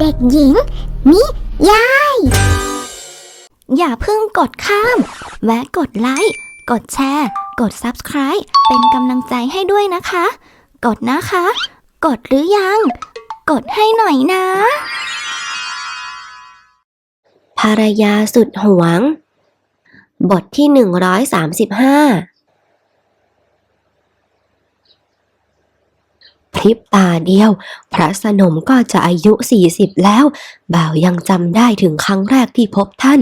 เด็กหญิง นิยาย อย่าเพิ่งกดข้าม แวะกดไลค์ กดแชร์ กด Subscribe เป็นกำลังใจให้ด้วยนะคะ กดนะคะ กดหรือยัง กดให้หน่อยนะ ภรรยาสุดหวง บทที่ 135 พริบตาเดียว พระสนมก็จะอายุ 40 แล้ว บ่าวยังจำได้ถึงครั้งแรกที่พบท่าน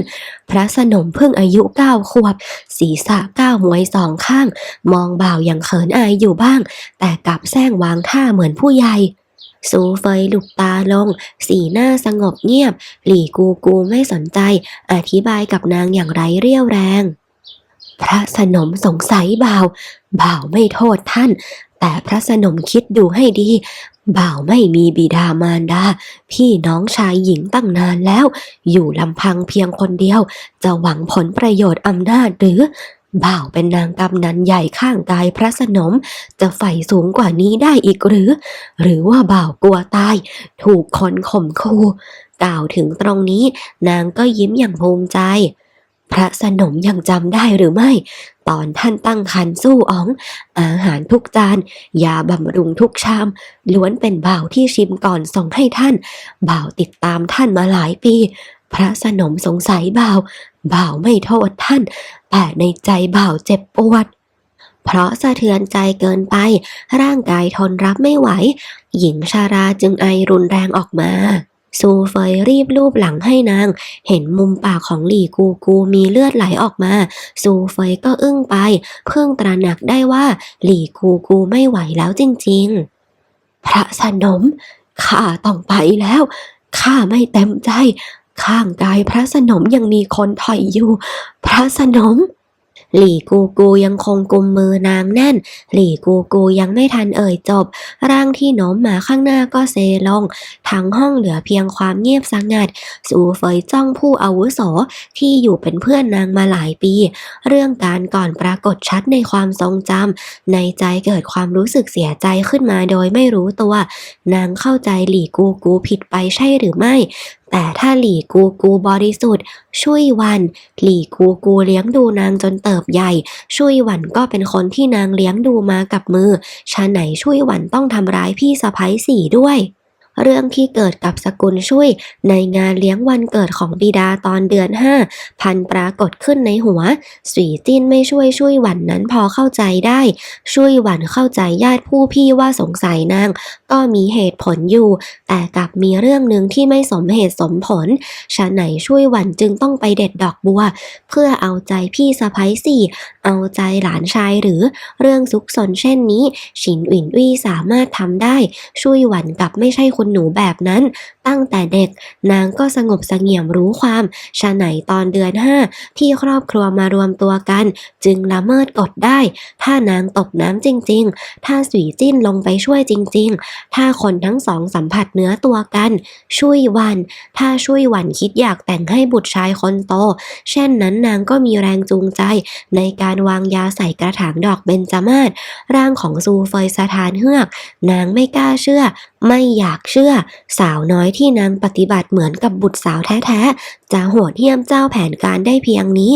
พระสนมเพิ่งอายุเก้าขวบ ศีรษะก้าวหมวยสองข้าง มองบ่าวยังเขินอายอยู่บ้าง แต่กลับแซงวางท่าเหมือนผู้ใหญ่สูเฟยหลุบตาลง สีหน้าสงบเงียบ หลี่กูกูไม่สนใจ อธิบายกับนางอย่างไรเรี่ยวแรง พระสนมสงสัยบ่าว บ่าวไม่โทษท่าน แต่พระสนมคิดดูให้ดี บ่าวไม่มีบิดามารดา พี่น้องชายหญิงตั้งนานแล้ว อยู่ลำพังเพียงคนเดียว จะหวังผลประโยชน์อำนาจหรือ บ่าวเป็นนางกำนันใหญ่ข้างกายพระสนม จะใฝ่สูงกว่านี้ได้อีกหรือ หรือว่าบ่าวกลัวตาย ถูกคนข่มขู่กล่าวถึงตรงนี้ นางก็ยิ้มอย่างภูมิใจ พระสนมยังจำได้หรือไม่ ตอนท่านตั้งครรภ์สู้อ๋อง อาหารทุกจานยาบำรุงทุกชาม ล้วนเป็นบ่าวที่ชิมก่อนส่งให้ท่าน บ่าวติดตามท่านมาหลายปี พระสนมสงสัยบ่าว บ่าวไม่โทษท่าน แต่ในใจบ่าวเจ็บปวดเพราะสะเทือนใจเกินไป ร่างกายทนรับไม่ไหว หญิงชาราจึงไอรุนแรงออกมา ซูเฟยรีบลูบหลังให้นาง เห็นมุมปากของหลี่กูกูมีเลือดไหลออกมา ซูเฟยก็อึ้งไป เพิ่งตระหนักได้ว่า หลี่กูกูไม่ไหวแล้วจริงๆ พระสนม ข้าต้องไปแล้ว ข้าไม่เต็มใจ ข้างกายพระสนมยังมีคนถอยอยู่ พระสนม หลี่กูกูยังคงกุมมือนางแน่น หลี่กูกูยังไม่ทันเอ่ยจบ ร่างที่โน้มมาข้างหน้าก็เซลง ทั้งห้องเหลือเพียงความเงียบสงัด สูเฟยจ้องผู้อาวุโสที่อยู่เป็นเพื่อนนางมาหลายปี เรื่องการก่อนปรากฏชัดในความทรงจำในใจเกิดความรู้สึกเสียใจขึ้นมาโดยไม่รู้ตัว นางเข้าใจหลี่กูกูผิดไปใช่หรือไม่ แต่ถ้าหลี่กูกูบริสุทธิ์ ช่วยวัน หลี่กูกูเลี้ยงดูนางจนเติบใหญ่ ช่วยหวันก็เป็นคนที่นางเลี้ยงดูมากับมือชาไหนช่วยหวันต้องทำร้ายพี่สะพ้ยสี่ด้วย เรื่องที่เกิดกับสกุลช่วยในงานเลี้ยงวันเกิดของบิดาตอนเดือนห้าพันปรากฏขึ้นในหัวสีจิ้นไม่ช่วยช่วยหวันนั้นพอเข้าใจได้ ช่วยหวันเข้าใจญาติผู้พี่ว่าสงสัยนาง ก็มีเหตุผลอยู่ แต่กลับมีเรื่องหนึ่งที่ไม่สมเหตุสมผลชาไหนช่วยหวันจึงต้องไปเด็ดดอกบัว เพื่อเอาใจพี่สะพ้ยสี่เอาใจหลานชายหรือเรื่องซุกซนเช่นนี้ ฉินอินวี่สามารถทำได้ ช่วยหวันกับไม่ใช่คนหนูแบบนั้น ตั้งแต่เด็กนางก็สงบเสงี่ยมรู้ความชาไหนตอนเดือนห้าที่ครอบครัวมารวมตัวกัน จึงละเมิดกฎได้ ถ้านางตกน้ำจริง ๆ ถ้าสวีจิ้นลงไปช่วยจริง ๆ ถ้าคนทั้งสองสัมผัสเนื้อตัวกัน ช่วยวัน ถ้าช่วยวันคิดอยากแต่งให้บุตรชายคนโต เช่นนั้นนางก็มีแรงจูงใจ ในการวางยาใส่กระถางดอกเบญจมาศร่างของซูเฟยสถานเฮือก นางไม่กล้าเชื่อ ไม่อยากเชื่อ สาวน้อยที่นางปฏิบัติเหมือนกับบุตรสาวแท้ๆ จะโหดเหี้ยมเจ้าแผนการได้เพียงนี้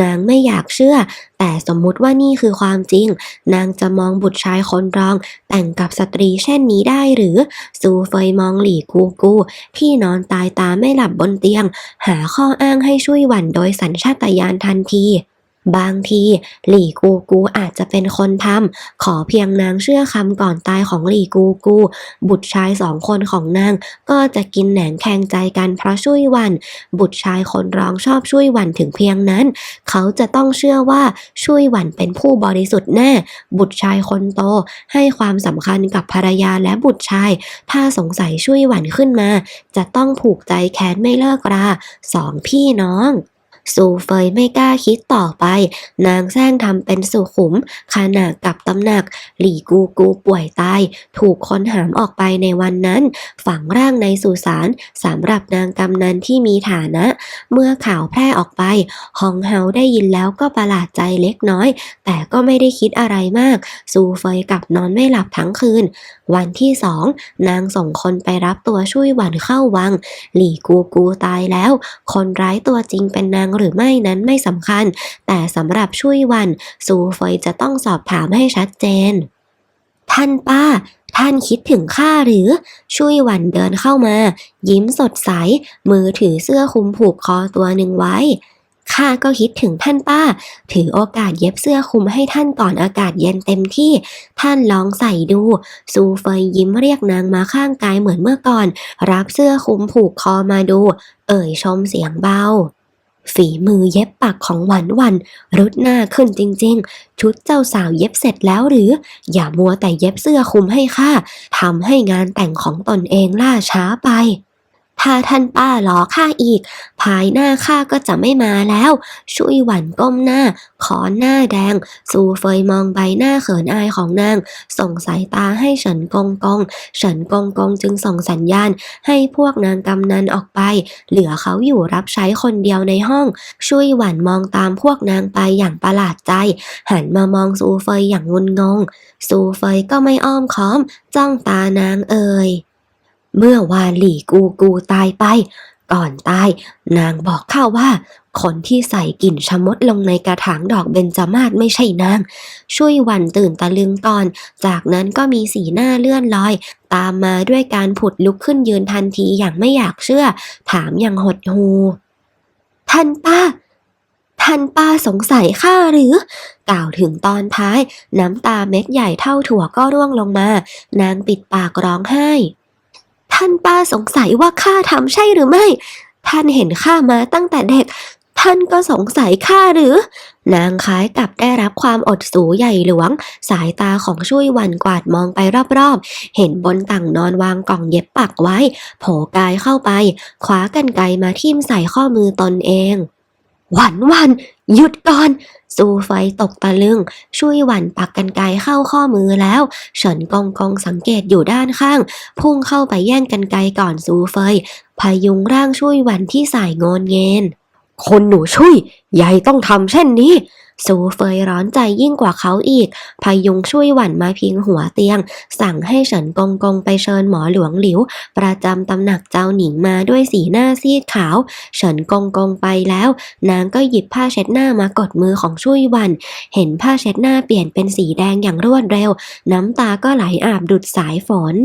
นางไม่อยากเชื่อ แต่สมมุติว่านี่คือความจริง นางจะมองบุตรชายคนรอง แต่งกับสตรีเช่นนี้ได้หรือ ซูเฟยมองหลี่กูกู ที่นอนตายตาไม่หลับบนเตียง หาข้ออ้างให้ช่วยหวันโดยสัญชาตญาณทันที บางที หลี่กูกูอาจจะเป็นคนทำขอเพียงนางเชื่อคำก่อนตายของหลี่กูกู บุตรชายสองคนของนาง ก็จะกินแหนงแข่งใจกันเพราะช่วยวัน บุตรชายคนรองชอบช่วยวันถึงเพียงนั้น เขาจะต้องเชื่อว่าช่วยวันเป็นผู้บริสุทธิ์แน่ บุตรชายคนโต ให้ความสำคัญกับภรรยาและบุตรชาย ถ้าสงสัยช่วยวันขึ้นมา จะต้องผูกใจแค้นไม่เลิกราสองพี่น้อง ซูเฟยไม่กล้าคิดต่อไป นางแซงทำเป็นสุขุมขณะกับตำหนัก หลี่กูกูป่วยตาย ถูกคนหามออกไปในวันนั้น ฝังร่างในสุสานสำหรับนางกำนันที่มีฐานะ เมื่อข่าวแพร่ออกไปฮองเฮาได้ยินแล้วก็ประหลาดใจเล็กน้อย แต่ก็ไม่ได้คิดอะไรมาก ซูเฟยกลับนอนไม่หลับทั้งคืน วันที่สองนางส่งคนไปรับตัวช่วยหวันเข้าวัง หลี่กูกูตายแล้ว คนร้ายตัวจริงเป็นนางหรือไม่นั้นไม่สำคัญ แต่สำหรับช่วยวันซูเฟยจะต้องสอบถามให้ชัดเจน ท่านป้า ท่านคิดถึงข้าหรือ ช่วยวันเดินเข้ามา ยิ้มสดใส มือถือเสื้อคลุมผูกคอตัวหนึ่งไว้ข้าก็คิดถึงท่านป้า ถือโอกาสเย็บเสื้อคลุมให้ท่านก่อนอากาศเย็นเต็มที่ ท่านลองใส่ดู ซูเฟยยิ้มเรียกนางมาข้างกายเหมือนเมื่อก่อน รับเสื้อคลุมผูกคอมาดู เอ่ยชมเสียงเบา ฝีมือเย็บปักของหวันวันรุดหน้าขึ้นจริงๆ ชุดเจ้าสาวเย็บเสร็จแล้วหรือ อย่ามัวแต่เย็บเสื้อคลุมให้ข้าทำให้งานแต่งของตนเองล่าช้าไป ถ้าท่านป้าล้อข้าอีก ภายหน้าข้าก็จะไม่มาแล้วช่วยหวันก้มหน้า ขอหน้าแดง ซูเฟยมองใบหน้าเขินอายของนาง ส่งสายตาให้เฉินกงกงเฉินกงกงจึงส่งสัญญาณ ให้พวกนางกำนันออกไป เหลือเขาอยู่รับใช้คนเดียวในห้องช่วยหวันมองตามพวกนางไปอย่างประหลาดใจ หันมามองซูเฟยอย่างงุนงง ซูเฟยก็ไม่อ้อมค้อม จ้องตานางเอ่ย เมื่อวานหลี่กูกูตายไป ก่อนตายนางบอกข้าว่าคนที่ใส่กลิ่นชะมดลงในกระถางดอกเบญจมาศไม่ใช่นาง ช่วยวันตื่นตะลึงก่อน จากนั้นก็มีสีหน้าเลื่อนลอย ตามมาด้วยการผุดลุกขึ้นยืนทันทีอย่างไม่อยากเชื่อ ถามอย่างหดหูท่านป้า ท่านป้าสงสัยข้าหรือ กล่าวถึงตอนท้าย น้ำตาเม็ดใหญ่เท่าถั่วก็ร่วงลงมา นางปิดปากร้องไห้ ท่านป้าสงสัยว่าข้าทำใช่หรือไม่ ท่านเห็นข้ามาตั้งแต่เด็ก ท่านก็สงสัยข้าหรือ นางคล้ายกับได้รับความอดสูใหญ่หลวง สายตาของช่วยวันกวาดมองไปรอบๆ เห็นบนต่างนอนวางกล่องเย็บปักไว้ โผกายเข้าไปคว้ากันไกมาทิ่มใส่ข้อมือตนเอง หวันหวันหยุดก่อนซูไฟตกตะลึง ช่วยหวันปักกันไกเข้าข้อมือแล้วเฉินกองกองสังเกตอยู่ด้านข้าง พุ่งเข้าไปแย่งกันไกก่อนซูเฟยพยุงร่างช่วยหวันที่สายงอนเงิน คนหนูช่วยยายต้องทำเช่นนี้ ซูเฟยร้อนใจยิ่งกว่าเขาอีก พยุงช่วยหวันมาพิงหัวเตียง สั่งให้เฉินกงกงไปเชิญหมอหลวงหลิว ประจำตำหนักเจ้าหนิงมาด้วยสีหน้าซีดขาว เฉินกงกงไปแล้ว นางก็หยิบผ้าเช็ดหน้ามากดมือของช่วยหวัน เห็นผ้าเช็ดหน้าเปลี่ยนเป็นสีแดงอย่างรวดเร็ว น้ำตาก็ไหลอาบดุดสายฝน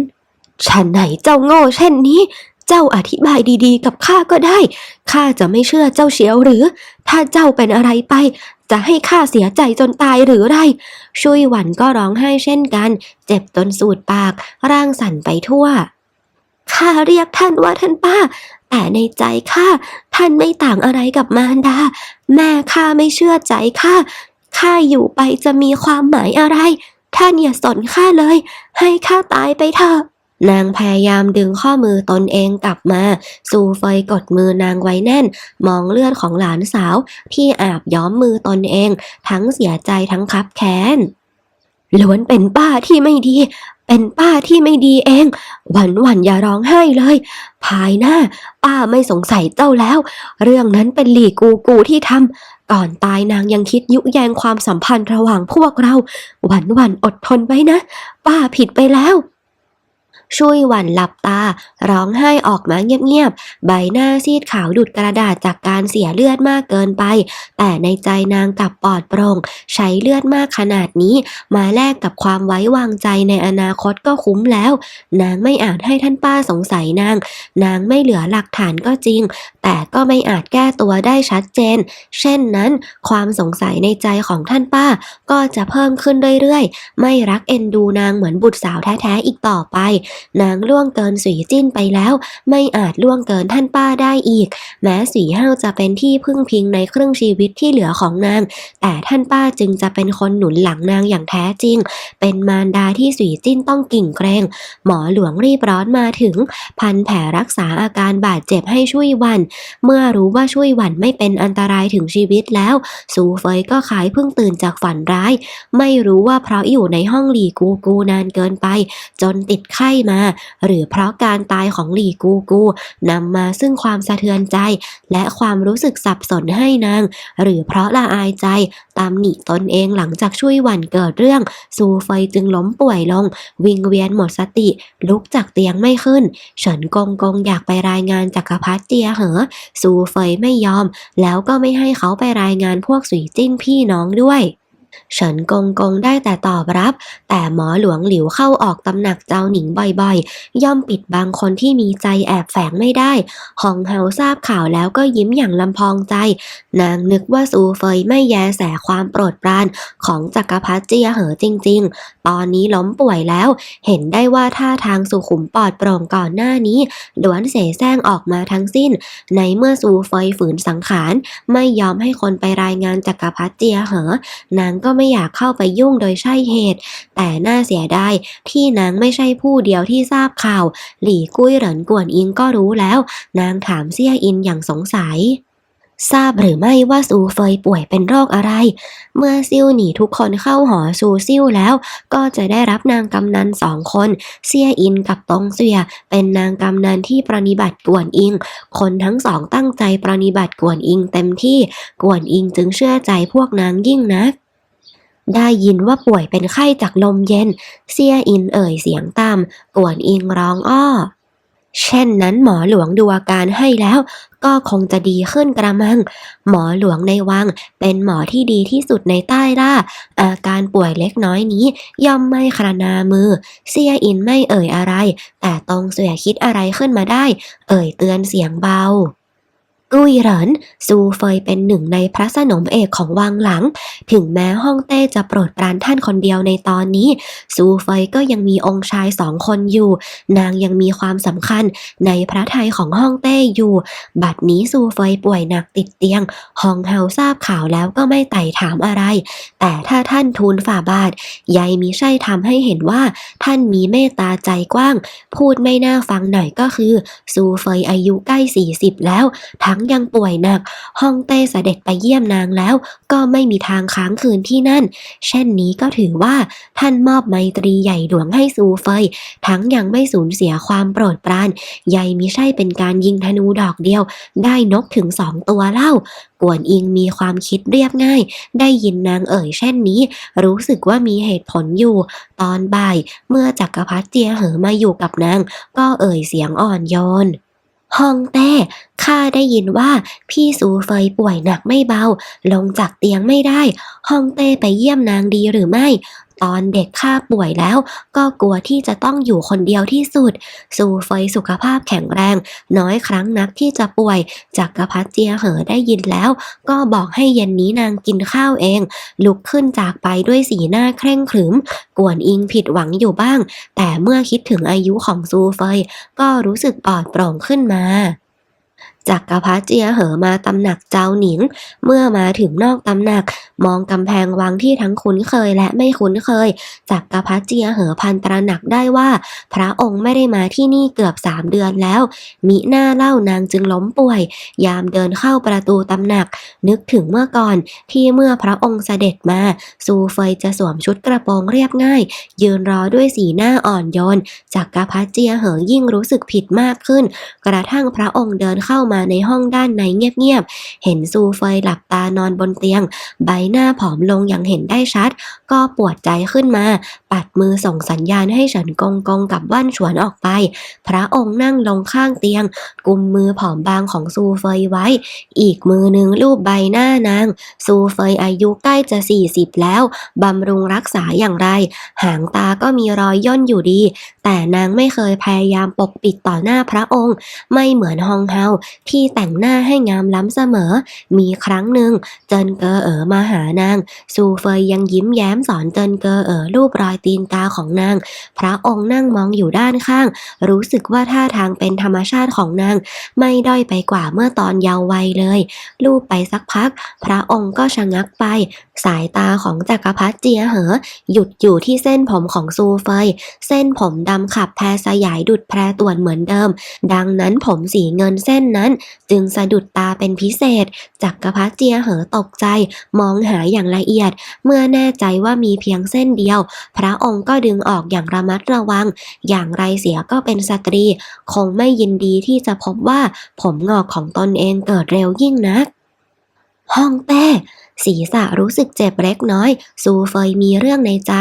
ฉันไหนเจ้าโง่เช่นนี้ เจ้าอธิบายดีๆ กับข้าก็ได้ ข้าจะไม่เชื่อเจ้าเฉียวหรือ ถ้าเจ้าเป็นอะไรไป จะให้ข้าเสียใจจนตายหรือไรช่วยหวันก็ร้องไห้เช่นกัน เจ็บจนสูดปาก ร่างสั่นไปทั่ว ข้าเรียกท่านว่าท่านป้า แต่ในใจข้าท่านไม่ต่างอะไรกับมารดา แม่ข้าไม่เชื่อใจข้า ข้าอยู่ไปจะมีความหมายอะไร ท่านอย่าสนข้าเลย ให้ข้าตายไปเถอะ นางพยายามดึงข้อมือตนเองกลับมา ซูเฟยกดมือนางไว้แน่น มองเลือดของหลานสาว ที่อาบย้อมมือตนเอง ทั้งเสียใจทั้งคับแค้นล้วนเป็นป้าที่ไม่ดี เป็นป้าที่ไม่ดีเอง วันวันอย่าร้องไห้เลย ภายหน้า ป้าไม่สงสัยเจ้าแล้ว เรื่องนั้นเป็นหลี่กูกูที่ทำก่อนตายนางยังคิดยุแยงความสัมพันธ์ระหว่างพวกเรา วันวันอดทนไว้นะ ป้าผิดไปแล้ว ช่วยหวันหลับตา ร้องไห้ออกมาเงียบๆ ใบหน้าซีดขาวดุดกระดาษจากการเสียเลือดมากเกินไป แต่ในใจนางกลับปลอดโปร่ง ใช้เลือดมากขนาดนี้มาแลกกับความไว้วางใจในอนาคตก็คุ้มแล้ว นางไม่อาจให้ท่านป้าสงสัยนาง นางไม่เหลือหลักฐานก็จริง แต่ก็ไม่อาจแก้ตัวได้ชัดเจน เช่นนั้น ความสงสัยในใจของท่านป้า ก็จะเพิ่มขึ้นเรื่อยๆ ไม่รักเอ็นดูนางเหมือนบุตรสาวแท้ๆอีกต่อไปนางล่วงเกินสีจิ้นไปแล้ว ไม่อาจล่วงเกินท่านป้าได้อีก แม้สีเฮาจะเป็นที่พึ่งพิงในครึ่งชีวิตที่เหลือของนาง แต่ท่านป้าจึงจะเป็นคนหนุนหลังนางอย่างแท้จริง เป็นมารดาที่สีจิ้นต้องกิ่งเกรงหมอหลวงรีบร้อนมาถึง พันแผลรักษาอาการบาดเจ็บให้ช่วยวัน เมื่อรู้ว่าช่วยวันไม่เป็นอันตรายถึงชีวิตแล้วซูเฟยก็ขายเพิ่งตื่นจากฝันร้าย ไม่รู้ว่าเพราะอยู่ในห้องหลีกูกูนานเกินไป จนติดไข้มาหรือเพราะการตายของหลีกูกูนำมาซึ่งความสะเทือนใจ และความรู้สึกสับสนให้นาง หรือเพราะละอายใจตามหนีตนเองหลังจากช่วยหวันเกิดเรื่อง ซูเฟยจึงล้มป่วยลง วิงเวียนหมดสติ ลุกจากเตียงไม่ขึ้น เฉินกงกงอยากไปรายงานจักรพรรดิเจียเหอ ซูเฟยไม่ยอม แล้วก็ไม่ให้เขาไปรายงานพวกสุยจิ้นพี่น้องด้วย ฉินกงกงได้แต่ตอบรับ แต่หมอหลวงหลิวเข้าออกตำหนักเจ้าหนิงบ่อยๆ ย่อมปิดบังคนที่มีใจแอบแฝงไม่ได้ฮองเฮาทราบข่าวแล้วก็ยิ้มอย่างลำพองใจ นางนึกว่าซูเฟยไม่แยแสความโปรดปรานของจักรพรรดิเจียเหอจริง ๆ ตอนนี้ล้มป่วยแล้ว เห็นได้ว่าท่าทางสุขุมปลอดโปร่งก่อนหน้านี้ล้วนเสแสร้งออกมาทั้งสิ้น ในเมื่อซูเฟยฝืนสังขาร ไม่ยอมให้คนไปรายงานจักรพรรดิเจียเหอนางก็ไม่อยากเข้าไปยุ่งโดยใช่เหตุ แต่น่าเสียดายที่นางไม่ใช่ผู้เดียวที่ทราบข่าว หลี่กุ้ยเหรินกวนอิงก็รู้แล้ว นางถามเซี่ยอินอย่างสงสัยทราบหรือไม่ว่าซูเฟยป่วยเป็นโรคอะไร เมื่อซิ่วหนีทุกคนเข้าหอซูซิ่วแล้ว ก็จะได้รับนางกำนันสองคน เซี่ยอินกับตงเสีย เป็นนางกำนันที่ปรนิบัติกวนอิง คนทั้งสองตั้งใจปรนิบัติกวนอิงเต็มที่ กวนอิงจึงเชื่อใจพวกนางยิ่งนัก ได้ยินว่าป่วยเป็นไข้จากลมเย็น เซียอินเอ่ยเสียงต่ำกวนอิงร้องอ้อ เช่นนั้นหมอหลวงดูอาการให้แล้ว ก็คงจะดีขึ้นกระมัง หมอหลวงในวัง เป็นหมอที่ดีที่สุดในใต้ล่า อาการป่วยเล็กน้อยนี้ ย่อมไม่ครนามือ เซียอินไม่เอ่ยอะไร แต่ตรงเสียคิดอะไรขึ้นมาได้ เอ่ยเตือนเสียงเบา กุ้ยเหรินซูเฟยเป็นหนึ่งในพระสนมเอกของวังหลัง ถึงแม้ฮ่องเต้จะโปรดปรานท่านคนเดียวในตอนนี้ ซูเฟยก็ยังมีองค์ชายสองคนอยู่ นางยังมีความสำคัญในพระทัยของฮ่องเต้อยู่ บัดนี้ซูเฟยป่วยหนักติดเตียงฮองเฮาทราบข่าวแล้วก็ไม่ไต่ถามอะไร แต่ถ้าท่านทูลฝ่าบาทยายมิใช่ทำให้เห็นว่า ท่านมีเมตตาใจกว้าง พูดไม่น่าฟังหน่อยก็คือ ซูเฟยอายุใกล้ 40 แล้วทั้งยังป่วยหนักฮ่องเต้เสด็จไปเยี่ยมนางแล้ว ก็ไม่มีทางค้างคืนที่นั่น เช่นนี้ก็ถือว่าท่านมอบไมตรีใหญ่หลวงให้ซูเฟย ทั้งยังไม่สูญเสียความโปรดปรานใยมิใช่เป็นการยิงธนูดอกเดียว ได้นกถึงสองตัวเล่ากวนอิงมีความคิดเรียบง่าย ได้ยินนางเอ่ยเช่นนี้ รู้สึกว่ามีเหตุผลอยู่ ตอนบ่าย เมื่อจักรพรรดิเจียเหอมาอยู่กับนาง ก็เอ่ยเสียงอ่อนโยน ฮองเต้ข้าได้ยินว่าพี่สูเฟยป่วยหนักไม่เบา ลงจากเตียงไม่ได้ฮองเต้ไปเยี่ยมนางดีหรือไม่ตอนเด็กข้าป่วยแล้ว ก็กลัวที่จะต้องอยู่คนเดียวที่สุดซูเฟยสุขภาพแข็งแรง น้อยครั้งนักที่จะป่วยจักรพรรดิเจียเหอได้ยินแล้ว ก็บอกให้เย็นนี้นางกินข้าวเอง ลุกขึ้นจากไปด้วยสีหน้าเคร่งขรึม กวนอิงผิดหวังอยู่บ้าง แต่เมื่อคิดถึงอายุของซูเฟยก็รู้สึกปลอดโปร่งขึ้นมา จักรพรรดิเจียเหอมาตำหนักเจ้าหนิง เมื่อมาถึงนอกตำหนัก มองกำแพงวังที่ทั้งคุ้นเคยและไม่คุ้นเคย จักรพรรดิเจียเหอพันตระหนักได้ว่า พระองค์ไม่ได้มาที่นี่เกือบสามเดือนแล้ว มิหน้าเล่านางจึงล้มป่วย ยามเดินเข้าประตูตำหนัก นึกถึงเมื่อก่อนที่เมื่อพระองค์เสด็จมาซูเฟยจะสวมชุดกระโปรงเรียบง่าย ยืนรอด้วยสีหน้าอ่อนโยนจักรพรรดิเจียเหอยิ่งรู้สึกผิดมากขึ้น กระทั่งพระองค์เดินเข้ามามาในห้องด้านในเงียบๆ เห็นซูเฟยหลับตานอนบนเตียง ใบหน้าผอมลงอย่างเห็นได้ชัด ก็ปวดใจขึ้นมา ปัดมือส่งสัญญาณให้เฉินกงกงกับว่านฉวนออกไป พระองค์นั่งลงข้างเตียง กุมมือผอมบางของซูเฟยไว้ อีกมือหนึ่งลูบใบหน้านาง ซูเฟยอายุใกล้จะ 40 แล้ว บำรุงรักษาอย่างไร หางตาก็มีรอยย่นอยู่ดี แต่นางไม่เคยพยายามปกปิดต่อหน้าพระองค์ ไม่เหมือนฮองเฮาที่แต่งหน้าให้งามล้ำเสมอ มีครั้งหนึ่งเจินเกอเอ๋อมาหานาง ซูเฟยยังยิ้มแย้มสอนเจินเกอเอ๋อรูปรอยตีนกาของนาง พระองค์นั่งมองอยู่ด้านข้าง รู้สึกว่าท่าทางเป็นธรรมชาติของนาง ไม่ด้อยไปกว่าเมื่อตอนเยาว์วัยเลยลูบไปสักพัก พระองค์ก็ชะงักไป สายตาของจักรพรรดิเจียเหอ หยุดอยู่ที่เส้นผมของซูเฟย เส้นผมดำขับแพรสยายดุดแพรต่วนเหมือนเดิม ดังนั้นผมสีเงินเส้นนั้น จึงสะดุดตาเป็นพิเศษ จักรพรรดิเจียเหอตกใจ มองหาอย่างละเอียด เมื่อแน่ใจว่ามีเพียงเส้นเดียว พระองค์ก็ดึงออกอย่างระมัดระวัง อย่างไรเสียก็เป็นสตรี คงไม่ยินดีที่จะพบว่าผมงอกของตนเองเกิดเร็วยิ่งนัก ห้องเต้ ศีรษะรู้สึกเจ็บเล็กน้อย ซูเฟยมีเรื่องในใจ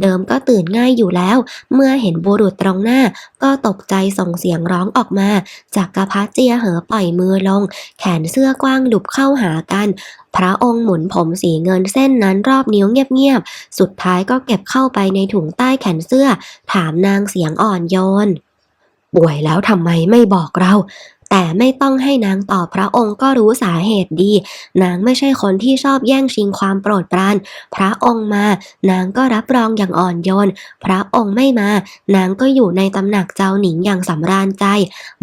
เดิมก็ตื่นง่ายอยู่แล้ว เมื่อเห็นบุรุษตรงหน้า ก็ตกใจส่งเสียงร้องออกมา จากกระพัเจียเหอปล่อยมือลง แขนเสื้อกว้างหลุบเข้าหากัน พระองค์หมุนผมสีเงินเส้นนั้นรอบนิ้วเงียบๆ สุดท้ายก็เก็บเข้าไปในถุงใต้แขนเสื้อ ถามนางเสียงอ่อนโยน ป่วยแล้วทำไมไม่บอกเรา แต่ไม่ต้องให้นางตอบพระองค์ก็รู้สาเหตุดี นางไม่ใช่คนที่ชอบแย่งชิงความโปรดปราน พระองค์มา นางก็รับรองอย่างอ่อนโยน พระองค์ไม่มา นางก็อยู่ในตำหนักเจ้าหนิงอย่างสำราญใจ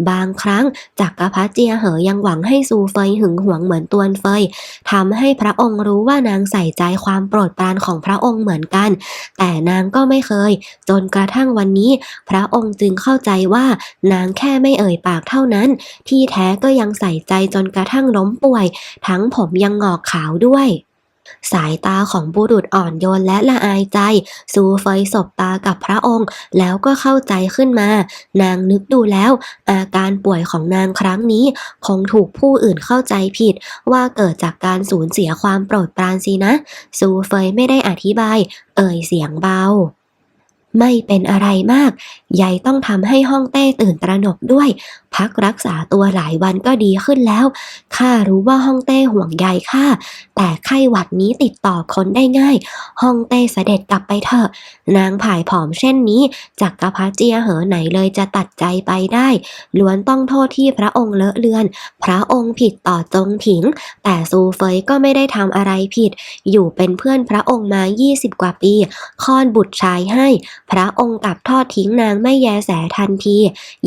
บางครั้งจักรพรรดิเจียเหอยังหวังให้ซูเฟยหึงหวงเหมือนตวนเฟยทำให้พระองค์รู้ว่านางใส่ใจความโปรดปรานของพระองค์เหมือนกัน แต่นางก็ไม่เคย จนกระทั่งวันนี้ พระองค์จึงเข้าใจว่านางแค่ไม่เอ่ยปากเท่านั้นที่แท้ก็ยังใส่ใจจนกระทั่งล้มป่วย ทั้งผมยังงอกขาวด้วยสายตาของบุรุษอ่อนโยนและละอายใจ ซูเฟยสบตากับพระองค์ แล้วก็เข้าใจขึ้นมา นางนึกดูแล้ว อาการป่วยของนางครั้งนี้ คงถูกผู้อื่นเข้าใจผิด ว่าเกิดจากการสูญเสียความโปรดปรานสินะ ซูเฟยไม่ได้อธิบาย เอ่ยเสียงเบา ไม่เป็นอะไรมาก ยายต้องทำให้ห้องเต้ตื่นตระหนกด้วย พักรักษาตัวหลายวันก็ดีขึ้นแล้ว ข้ารู้ว่าห้องเต้ห่วงใยข้า แต่ไข้หวัดนี้ติดต่อคนได้ง่าย ห้องเต้เสด็จกลับไปเถอะ นางผายผอมเช่นนี้ จักกรพรรดิเจียเหอไหนเลยจะตัดใจไปได้ ล้วนต้องโทษที่พระองค์เลอะเลือน พระองค์ผิดต่อจงผิง แต่ซูเฟยก็ไม่ได้ทำอะไรผิด อยู่เป็นเพื่อนพระองค์มา 20 กว่าปีคลอดบุตรชายให้พระองค์กลับทอดทิ้งนางไม่แยแสทันที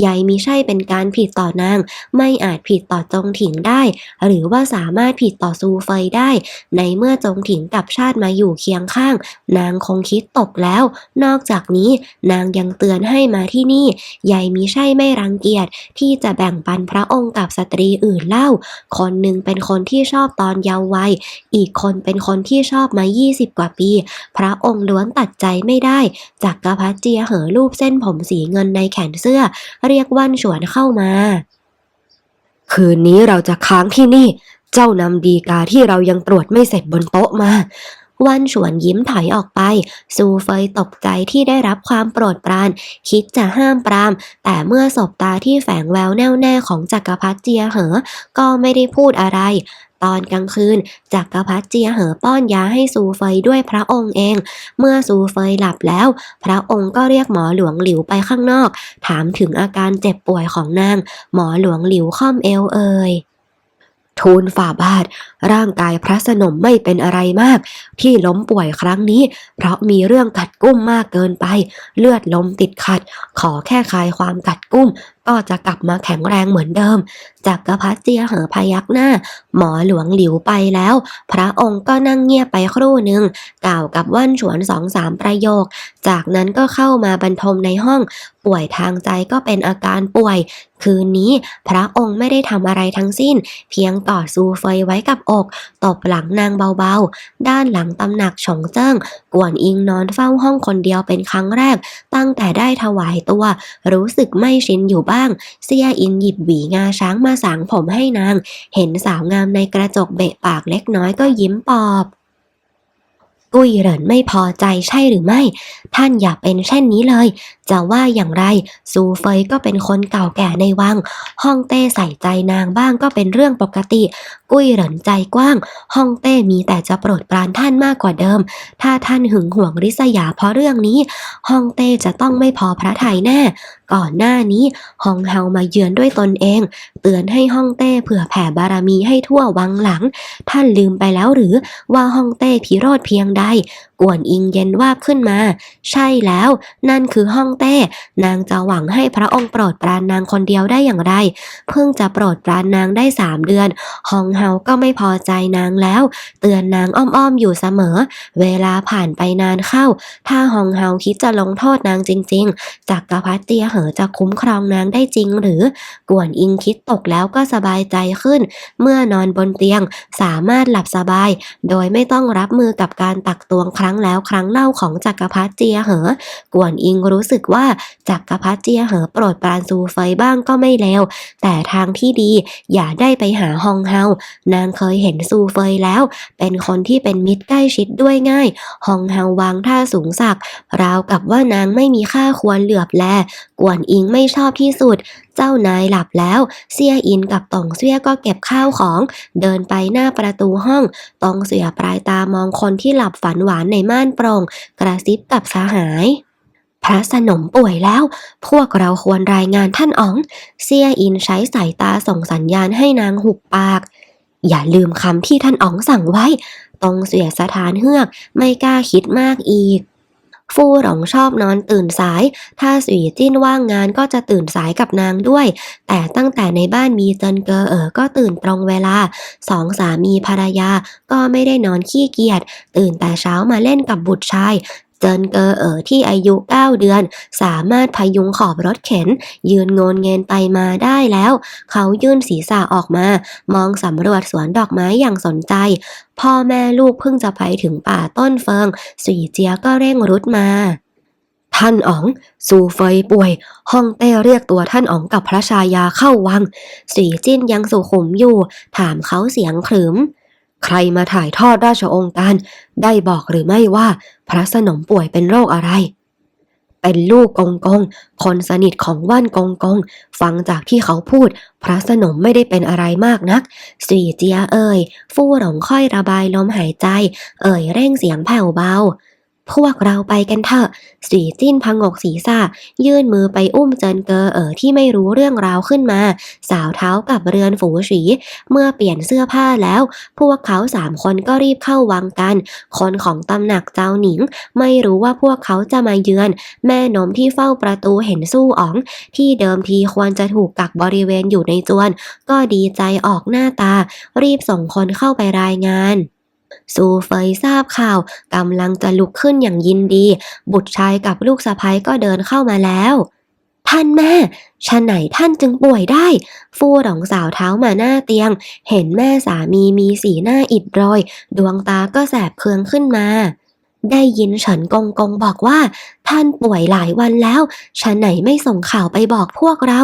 ยายมิใช่เป็นการผิดต่อนาง ไม่อาจผิดต่อจงถิงได้ หรือว่าสามารถผิดต่อซูเฟยได้ ในเมื่อจงถิงกับชาติมาอยู่เคียงข้าง นางคงคิดตกแล้ว นอกจากนี้นางยังเตือนให้มาที่นี่ยายมิใช่ไม่รังเกียจที่จะแบ่งปันพระองค์กับสตรีอื่นเล่า คนหนึ่งเป็นคนที่ชอบตอนเยาว์วัย อีกคนเป็นคนที่ชอบมา 20 กว่าปี พระองค์ล้วนตัดใจไม่ได้จากกรพัดเจียเหอรูปเส้นผมสีเงินในแขนเสื้อ เรียกว่านฉวนเข้ามา คืนนี้เราจะค้างที่นี่ เจ้านำดีกาที่เรายังตรวจไม่เสร็จบนโต๊ะมาวันฉวนยิ้มถอยออกไป ซูเฟยตกใจที่ได้รับความโปรดปราน คิดจะห้ามปราม แต่เมื่อสบตาที่แฝงแววแน่วแน่ของจักรพรรดิเจียเหอ ก็ไม่ได้พูดอะไร ตอนกลางคืนจักรพรรดิเจียเหอป้อนยาให้ซูเฟยด้วยพระองค์เอง เมื่อซูเฟยหลับแล้ว พระองค์ก็เรียกหมอหลวงหลิวไปข้างนอก ถามถึงอาการเจ็บป่วยของนาง หมอหลวงหลิวค่อมเอวเอ่ยทูลฝ่าบาท ร่างกายพระสนมไม่เป็นอะไรมาก ที่ล้มป่วยครั้งนี้ เพราะมีเรื่องกัดกุ้มมากเกินไป เลือดลมติดขัด ขอแค่คลายความกัดกุ้ม ก็จะกลับมาแข็งแรงเหมือนเดิม จากกระพัดเจียเหอพยักหน้า หมอหลวงหลิวไปแล้ว พระองค์ก็นั่งเงียบไปครู่หนึ่งกล่าวกับว่านฉวนสองสามประโยค จากนั้นก็เข้ามาบรรทมในห้อง ป่วยทางใจก็เป็นอาการป่วย คืนนี้พระองค์ไม่ได้ทำอะไรทั้งสิ้น เพียงกอดซูเฟยไว้กับอกตบหลังนางเบาๆ ด้านหลังตำหนักฉงเจิ้งกวนอิงนอนเฝ้าห้องคนเดียวเป็นครั้งแรก ตั้งแต่ได้ถวายตัว รู้สึกไม่ชินอยู่บ้างเสียอินหยิบหวีงาช้างมาสางผมให้นาง เห็นสาวงามในกระจกเบะปากเล็กน้อยก็ยิ้มปอบ กุ้ยเหรินไม่พอใจใช่หรือไม่ ท่านอย่าเป็นเช่นนี้เลย จะว่าอย่างไรซูเฟยก็เป็นคนเก่าแก่ในวังห้องเต้ใส่ใจนางบ้างก็เป็นเรื่องปกติ กุ้ยเหรินใจกว้างห้องเต้มีแต่จะโปรดปรานท่านมากกว่าเดิม ถ้าท่านหึงหวงริษยาเพราะเรื่องนี้ห้องเต้จะต้องไม่พอพระทัยแน่ ก่อนหน้านี้ฮองเฮามาเยือนด้วยตนเอง เตือนให้ห้องเต้เผื่อแผ่บารมีให้ทั่ววังหลัง ท่านลืมไปแล้วหรือว่าห้องเต้พิโรธเพียงได้ กวนอิงเย็นวาบขึ้นมา ใช่แล้ว นั่นคือฮ่องเต้ นางจะหวังให้พระองค์โปรดปรานนางคนเดียวได้อย่างไร เพิ่งจะโปรดปรานนางได้สามเดือน ฮองเฮาก็ไม่พอใจนางแล้ว เตือนนางอ้อมๆอยู่เสมอ เวลาผ่านไปนานเข้า ถ้าฮองเฮาคิดจะลงโทษนางจริง ๆจักรพรรดิเตียเหอจะคุ้มครองนางได้จริงหรือ กวนอิงคิดตกแล้วก็สบายใจขึ้น เมื่อนอนบนเตียงสามารถหลับสบาย โดยไม่ต้องรับมือกับการตักตวงใครั้งแล้วครั้งเล่าของจักรพรรดิเจียเหอ กวนอิงรู้สึกว่าจักรพรรดิเจียเหอโปรดปรานซูเฟยบ้างก็ไม่เลวแต่ทางที่ดีอย่าได้ไปหาฮองเฮานางเคยเห็นซูเฟยแล้ว เป็นคนที่เป็นมิตรใกล้ชิดด้วยง่ายฮองเฮาวางท่าสูงสักราวกับว่านางไม่มีค่าควรเหลือบแล กวนอิงไม่ชอบที่สุด เจ้านายหลับแล้วเซียอินกับตงเซี่ยก็เก็บข้าวของ เดินไปหน้าประตูห้องตองเสียปลายตามองคนที่หลับฝันหวานในม่านโปร่งกระซิบกับสหาย พระสนมป่วยแล้ว พวกเราควรรายงานท่านอ๋อง เซียอินใช้สายตาส่งสัญญาณให้นางหุบปาก อย่าลืมคำที่ท่านอ๋องสั่งไว้ตรงเสียสถานเฮือกไม่กล้าคิดมากอีก ฟู่หลงชอบนอนตื่นสาย ถ้าสวีจิ้นว่างงานก็จะตื่นสายกับนางด้วย แต่ตั้งแต่ในบ้านมีเจินเกอเอ๋อก็ตื่นตรงเวลา สองสามีภรรยาก็ไม่ได้นอนขี้เกียจ ตื่นแต่เช้ามาเล่นกับบุตรชาย จนเกอเอ๋อที่อายุ 9 เดือน สามารถพยุงขอบรถเข็น ยืนโงนเงนไปมาได้แล้ว เขายื่นศีรษะออกมา มองสำรวจสวนดอกไม้อย่างสนใจ พ่อแม่ลูกเพิ่งจะไปถึงป่าต้นเฟิงสีเจียก็เร่งรุดมา ท่านอ๋องซูเฟยป่วยฮ่องเต้เรียกตัวท่านอ๋องกับพระชายาเข้าวัง สีจิ้นยังสุขุมอยู่ ถามเขาเสียงขรึม ใครมาถ่ายทอดราชองค์การ ได้บอกหรือไม่ว่าพระสนมป่วยเป็นโรคอะไร เป็นลูกกงกง คนสนิทของว่านกงกง ฟังจากที่เขาพูด พระสนมไม่ได้เป็นอะไรมากนักสีเจียเอ่ย ฟู่หลงค่อยระบายลมหายใจ เอ่ยเร่งเสียงแผ่วเบา พวกเราไปกันเถอะสีจิ้นพังกศีรษะยื่นมือไปอุ้มเจินเกอเอ๋อที่ไม่รู้เรื่องราวขึ้นมา สาวเท้ากับเรือนฝูฉีเมื่อเปลี่ยนเสื้อผ้าแล้ว พวกเขาสามคนก็รีบเข้าวังกัน คนของตำหนักเจ้าหนิง ไม่รู้ว่าพวกเขาจะมาเยือน แม่นมที่เฝ้าประตูเห็นสู้อ๋อง ที่เดิมทีควรจะถูกกักบริเวณอยู่ในจวน ก็ดีใจออกหน้าตา รีบส่งคนเข้าไปรายงาน ซูเฟยทราบข่าวกำลังจะลุกขึ้นอย่างยินดี บุตรชายกับลูกสะใภ้ก็เดินเข้ามาแล้ว ท่านแม่ชะไหนท่านจึงป่วยได้ ฟู่หลงสาวเท้ามาหน้าเตียง เห็นแม่สามีมีสีหน้าอิดโรย ดวงตาก็แสบเคืองขึ้นมา ได้ยินเฉินกงกงบอกว่า ท่านป่วยหลายวันแล้วชะไหนไม่ส่งข่าวไปบอกพวกเรา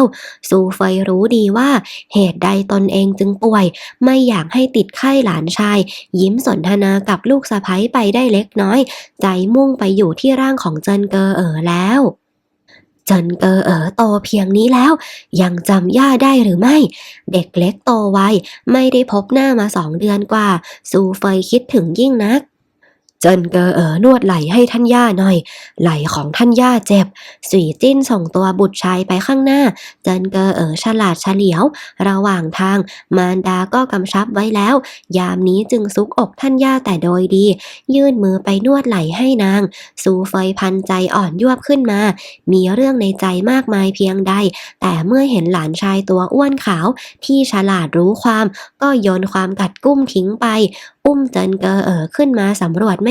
ซูเฟยรู้ดีว่า เหตุใดตนเองจึงป่วย ไม่อยากให้ติดไข้หลานชาย ยิ้มสนทนากับลูกสะใภ้ไปได้เล็กน้อย ใจมุ่งไปอยู่ที่ร่างของเจินเกอเอ๋อแล้วเจินเกอเอ๋อโตเพียงนี้แล้ว ยังจำย่าได้หรือไม่ เด็กเล็กโตไวไม่ได้พบหน้ามาสองเดือนกว่า ซูเฟยคิดถึงยิ่งนัก เจินเกอเอ๋อนวดไหล่ให้ท่านย่าหน่อย ไหล่ของท่านย่าเจ็บสีจิ้นส่งตัวบุตรชายไปข้างหน้า เจินเกอเอ๋อฉลาดเฉลียว ระหว่างทาง มารดาก็กำชับไว้แล้ว ยามนี้จึงซุกอกท่านย่าแต่โดยดี ยื่นมือไปนวดไหล่ให้นางซูเฟยพันใจอ่อนยวบขึ้นมา มีเรื่องในใจมากมายเพียงใด แต่เมื่อเห็นหลานชายตัวอ้วนขาว ที่ฉลาดรู้ความ ก็โยนความกัดกุ้มทิ้งไป อุ้มเจินเกอเอ๋อขึ้นมาสำรวจไม